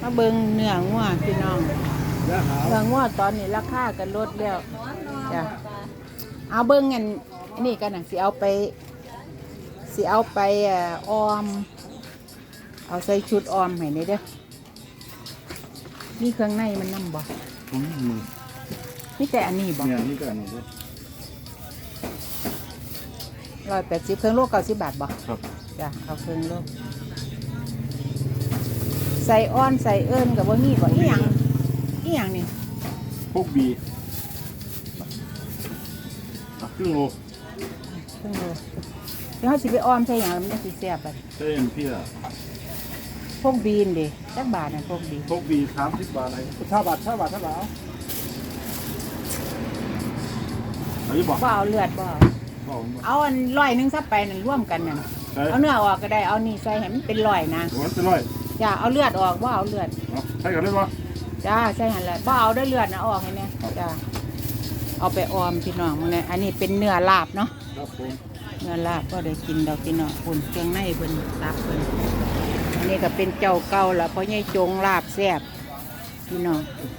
มาเบิ่งเนื้องัวพี่น้องยาหาเนื้องัวตอนนี้ราคากันลดแล้วจ้ะเอาเบิ่งอันนี่กันน่ะสิเอาไปสิเอาไปเอ่อออม เอาใส่ชุดออมให้ได้เด้อมีเครื่องในมันนำบ่ผมมือมีแต่อันนี้บ่เนี่ยนี่ก็อันนี้ด้วยร้อยแปดสิบเครื่องโลเก้าสิบบาทบ่ครับจ้ะเอาเครื่องโลใส่อ้อนใส่เอิญกับว่ามีบ่อีหยังอีหยังนี่พวกบีอะครึ่งโลเครื่องโลแล้วเขาสิไปอ้อมใส่หยังแล้วมันจะสิแซ่บไปเส้นเพี้ยพวกบีนดิจักบาทน่ะพวกบีนพวกบีสามสิบบาทอะไรถ้าบาทถ้าบาทถ้าบาทเอาอันนี้บอกบ่เอาเลือดบ่เอาบอกเอาอันร้อยหนึงซับไปนั่นร่วมกันนั่น ใช่เอาเนื้อออกก็ได้เอานี่ใส่ให้มันเป็นร้อยนะหัวเป็นร้อย จ้าเอาเลือดออกบ่เอาเลือดเอาใช่กันได้ปะจ้าใส่หั่นแหละบ่เอาได้อเลือดนะออกให้แน่จ้าเอาไปออมพี่น้องมื้อนี้อันนี้เป็นเนื้อลาบเนาะครับผมเนื้อลาบก็ได้กินดอกพี่น้องปุ่นเครื่องในเพิ่นตับเพิ่นอันนี้ก็เป็นเจ้าเก่าละเพราะยายจงลาบแซ่บพี่น้อง